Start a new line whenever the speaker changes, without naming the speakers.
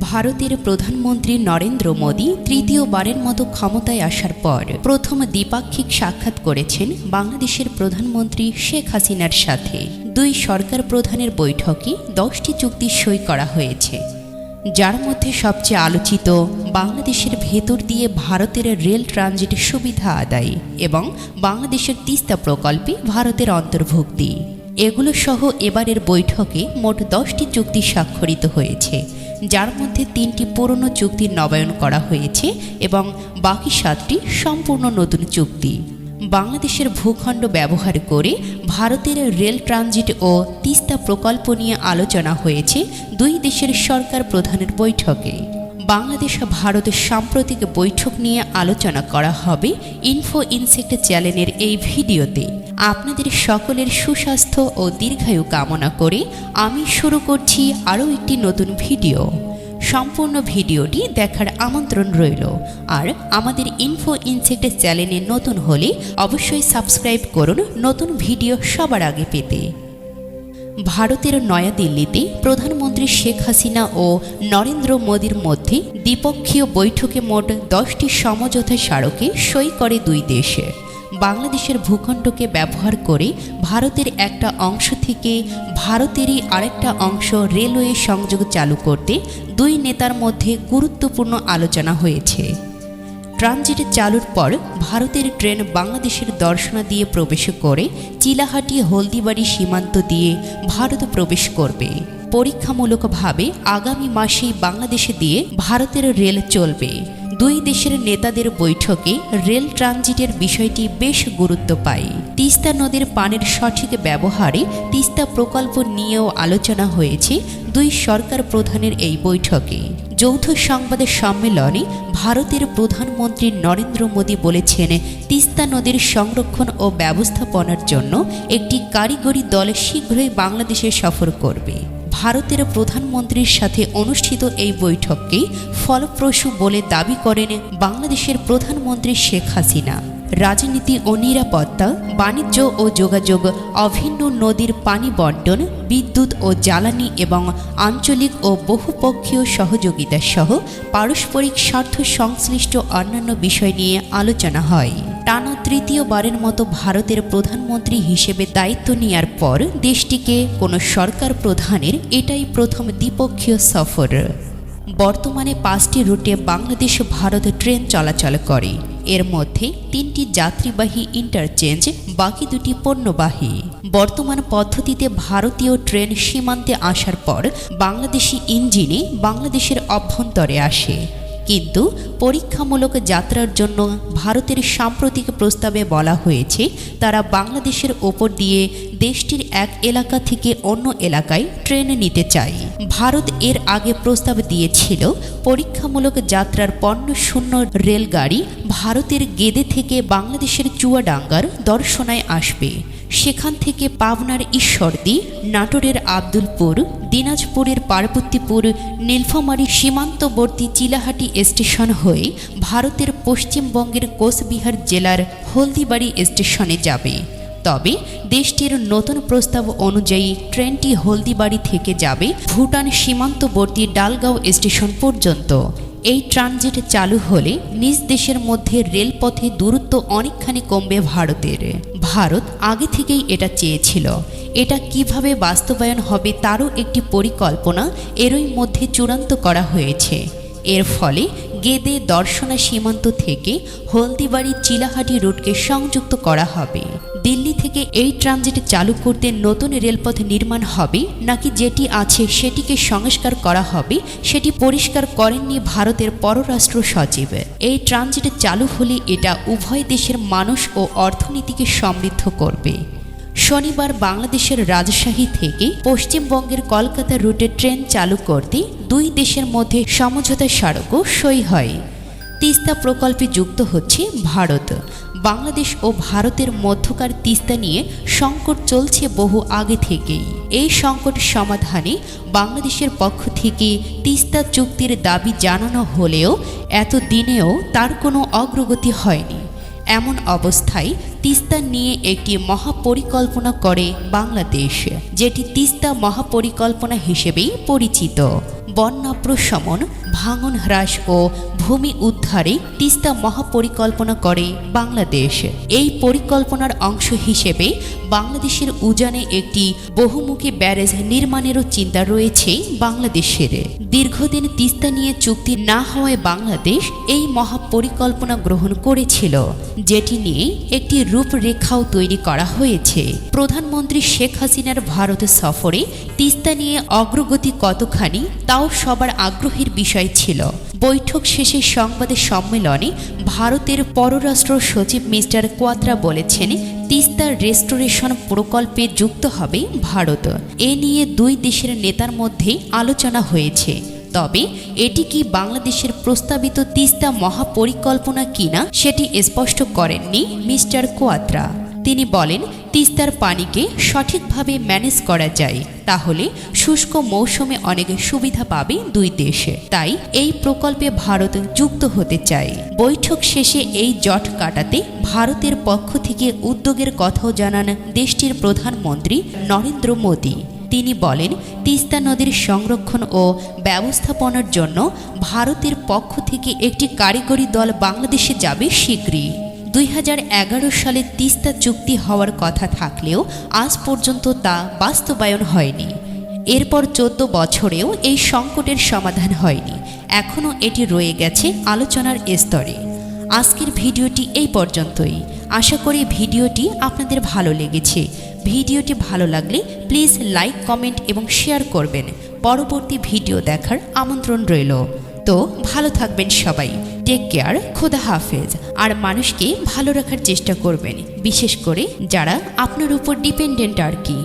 ভারতের প্রধানমন্ত্রী নরেন্দ্র মোদী তৃতীয়বারের মতো ক্ষমতায় আসার পর প্রথম দ্বিপাক্ষিক সাক্ষাৎ করেছেন বাংলাদেশের প্রধানমন্ত্রী শেখ হাসিনার সাথে। দুই সরকার প্রধানের বৈঠকে দশটি চুক্তি সই করা হয়েছে। যার মধ্যে সবচেয়ে আলোচিত বাংলাদেশের ভেতর দিয়ে ভারতের রেল ট্রানজিট সুবিধা আদায় এবং বাংলাদেশের তিস্তা প্রকল্পে ভারতের অন্তর্ভুক্তি। এগুলো সহ এবারের বৈঠকে মোট দশটি চুক্তি স্বাক্ষরিত হয়েছে। যার মধ্যে তিনটি পুরনো চুক্তির নবায়ন করা হয়েছে এবং বাকি সাতটি সম্পূর্ণ নতুন চুক্তি। বাংলাদেশের ভূখণ্ড ব্যবহার করে ভারতের রেল ট্রানজিট ও তিস্তা প্রকল্প নিয়ে আলোচনা হয়েছে দুই দেশের সরকার প্রধানের বৈঠকে। বাংলাদেশ ভারতের সাম্প্রতিক বৈঠক নিয়ে আলোচনা করা হবে ইনফো ইনসেক্ট চ্যানেলের এই ভিডিওতে। আপনাদের সকলের সুস্বাস্থ্য ও দীর্ঘায়ু কামনা করে আমি শুরু করছি আরও একটি নতুন ভিডিও। সম্পূর্ণ ভিডিওটি দেখার আমন্ত্রণ রইল। আর আমাদের ইনফো ইনসেক্ট চ্যানেলে নতুন হলে অবশ্যই সাবস্ক্রাইব করুন নতুন ভিডিও সবার আগে পেতে। ভারতের নয়াদিল্লিতে প্রধানমন্ত্রী শেখ হাসিনা ও নরেন্দ্র মোদীর মধ্যে দ্বিপক্ষীয় বৈঠকে মোট দশটি সমঝোতা স্মারকে সই করে দুই দেশে। বাংলাদেশের ভূখণ্ডকে ব্যবহার করে ভারতের একটা অংশ থেকে ভারতেরই আরেকটা অংশ রেলওয়ে সংযোগ চালু করতে দুই নেতার মধ্যে গুরুত্বপূর্ণ আলোচনা হয়েছে। ট্রানজিট চালুর পর ভারতের ট্রেন বাংলাদেশের দর্শনা দিয়ে প্রবেশ করে চিলাহাটি, হলদিবাড়ি সীমান্ত দিয়ে ভারত প্রবেশ করবে। পরীক্ষামূলকভাবে আগামী মাসেই বাংলাদেশে দিয়ে ভারতের রেল চলবে। দুই দেশের নেতাদের বৈঠকে রেল ট্রানজিটের বিষয়টি বেশ গুরুত্ব পায়। তিস্তা নদীর পানির সঠিক ব্যবহারে তিস্তা প্রকল্প নিয়েও আলোচনা হয়েছে দুই সরকার প্রধানের এই বৈঠকে। যৌথ সংবাদের সম্মেলনে ভারতের প্রধানমন্ত্রী নরেন্দ্র মোদী বলেছেন, তিস্তা নদীর সংরক্ষণ ও ব্যবস্থাপনার জন্য একটি কারিগরি দল শীঘ্রই বাংলাদেশে সফর করবে। ভারতের প্রধানমন্ত্রীর সাথে অনুষ্ঠিত এই বৈঠককে ফলপ্রসূ বলে দাবি করেন বাংলাদেশের প্রধানমন্ত্রী শেখ হাসিনা। রাজনীতি ও নিরাপত্তা, বাণিজ্য ও যোগাযোগ, অভিন্ন নদীর পানি বন্টন, বিদ্যুৎ ও জ্বালানি এবং আঞ্চলিক ও বহুপক্ষীয় সহযোগিতা সহ পারস্পরিক স্বার্থ সংশ্লিষ্ট অন্যান্য বিষয় নিয়ে আলোচনা হয়। টানা তৃতীয়বারের মতো ভারতের প্রধানমন্ত্রী হিসেবে দায়িত্ব নেওয়ার পর দেশটিকে কোনো সরকার প্রধানের এটাই প্রথম দ্বিপক্ষীয় সফর। বর্তমানে পাঁচটি রুটে বাংলাদেশ ভারত ট্রেন চলাচল করে। এর মধ্যে তিনটি যাত্রীবাহী ইন্টারচেঞ্জ বাকি দুটি পণ্যবাহী। বর্তমান পদ্ধতিতে ভারতীয় ট্রেন সীমান্তে আসার পর বাংলাদেশি ইঞ্জিনে বাংলাদেশের অভ্যন্তরে আসে। কিন্তু পরীক্ষামূলক যাত্রার জন্য ভারতের সাম্প্রতিক প্রস্তাবে বলা হয়েছে, তারা বাংলাদেশের ওপর দিয়ে দেশটির এক এলাকা থেকে অন্য এলাকায় ট্রেন নিতে চায়। ভারত এর আগে প্রস্তাব দিয়েছিল, পরীক্ষামূলক যাত্রার পণ্য শূন্য রেলগাড়ি ভারতের গেদে থেকে বাংলাদেশের চুয়াডাঙ্গার দর্শনায় আসবে। সেখান থেকে পাবনার ঈশ্বরদী, নাটোরের আব্দুলপুর দিনাজপুরের পার্বতীপুর, নীলফামারী সীমান্তবর্তী চিলাহাটি স্টেশন হয়ে ভারতের পশ্চিমবঙ্গের কোচবিহার জেলার হলদিবাড়ি স্টেশনে যাবে। তবে দেশটির নতুন প্রস্তাব অনুযায়ী ট্রেনটি হলদিবাড়ি থেকে যাবে ভুটান সীমান্তবর্তী ডালগাঁও স্টেশন পর্যন্ত। এই ট্রানজিট চালু হলে নিজ দেশের মধ্যে রেলপথে দূরত্ব অনেকখানি কমবে ভারতের। ভারত আগে থেকেই এটা চেয়েছিল। এটা কীভাবে বাস্তবায়ন হবে তারও একটি পরিকল্পনা এরই মধ্যে চূড়ান্ত করা হয়েছে। এর ফলে গেদে দর্শনা সীমান্ত থেকে হলদিবাড়ি চিলাহাটি রুটকে সংযুক্ত করা হবে। দিল্লি থেকে এই ট্রানজিট চালু করতে নতুন রেলপথ নির্মাণ হবে নাকি যেটি আছে সেটিকে সংস্কার করা হবে, সেটি পরিষ্কার করেননি ভারতের পররাষ্ট্র সচিব। এই ট্রানজিট চালু হলে এটা উভয় দেশের মানুষ ও অর্থনীতিকে সমৃদ্ধ করবে। শনিবার বাংলাদেশের রাজশাহী থেকে পশ্চিমবঙ্গের কলকাতা রুটে ট্রেন চালু করতে দুই দেশের মধ্যে সমঝোতা স্মারকও সই হয়। তিস্তা প্রকল্পে যুক্ত হচ্ছে ভারত। বাংলাদেশ ও ভারতের মধ্যকার তিস্তা নিয়ে সংকট চলছে বহু আগে থেকেই। এই সংকট সমাধানে বাংলাদেশের পক্ষ থেকে তিস্তা চুক্তির দাবি জানানো হলেও এত দিনেও তার কোনো অগ্রগতি হয়নি। এমন অবস্থায় তিস্তা নিয়ে একটি মহাপরিকল্পনা করে বাংলাদেশ, যেটি তিস্তা মহাপরিকল্পনা হিসেবেই পরিচিত। বন্যা প্রশমন ভাঙন হ্রাস ও ভূমি উদ্ধারে তিস্তা মহাপরিকল্পনা করে বাংলাদেশ। এই পরিকল্পনার অংশ হিসেবে বাংলাদেশের উজানে একটি বহুমুখী ব্যারেজ নির্মাণেরও চিন্তা রয়েছে বাংলাদেশের। দীর্ঘদিন তিস্তা নিয়ে চুক্তি না হওয়ায় বাংলাদেশ এই মহাপরিকল্পনা গ্রহণ করেছিল, যেটি নিয়ে একটি রূপরেখাও তৈরি করা হয়েছে। প্রধানমন্ত্রী শেখ হাসিনার ভারত সফরে তিস্তা নিয়ে অগ্রগতি কতখানি, তাও সবার আগ্রহের বিষয় ছিল। বৈঠক শেষে সংবাদ সম্মেলনে ভারতের পররাষ্ট্র সচিব মিস্টার কোয়াত্রা বলেছেন, তিস্তা রেস্টোরেশন প্রকল্পে যুক্ত হবে ভারত। এ নিয়ে দুই দেশের নেতার মধ্যে আলোচনা হয়েছে। তবে এটি কি বাংলাদেশের প্রস্তাবিত তিস্তা মহাপরিকল্পনা কিনা সেটি স্পষ্ট করেননি মিস্টার কোয়াত্রা। তিনি বলেন, তিস্তার পানিকে সঠিকভাবে ম্যানেজ করা যায়, তাহলে শুষ্ক মৌসুমে অনেক সুবিধা পাবে দুই দেশে। তাই এই প্রকল্পে ভারত যুক্ত হতে চায়। বৈঠক শেষে এই জট কাটাতে ভারতের পক্ষ থেকে উদ্যোগের কথাও জানান দেশটির প্রধানমন্ত্রী নরেন্দ্র মোদী। তিনি বলেন, তিস্তা নদীর সংরক্ষণ ও ব্যবস্থাপনার জন্য ভারতের পক্ষ থেকে একটি কারিগরি দল বাংলাদেশে যাবে শীঘ্রই। দুই হাজার এগারো সালে তিস্তা চুক্তি হওয়ার কথা থাকলেও আজ পর্যন্ত তা বাস্তবায়ন হয়নি। এরপর চোদ্দ বছরেও এই সংকটের সমাধান হয়নি। এখনও এটি রয়ে গেছে আলোচনার স্তরে। আজকের ভিডিওটি এই পর্যন্তই। আশা করি ভিডিওটি আপনাদের ভালো লেগেছে। ভিডিওটি ভালো লাগলে প্লিজ লাইক, কমেন্ট এবং শেয়ার করবেন। পরবর্তী ভিডিও দেখার আমন্ত্রণ রইল। তো ভালো থাকবেন সবাই। Take care. খোদা হাফেজ। আর মানুষকে ভালো রাখার চেষ্টা করবেন বিশেষ করে যারা আপনার উপর ডিপেন্ডেন্ট আর কি।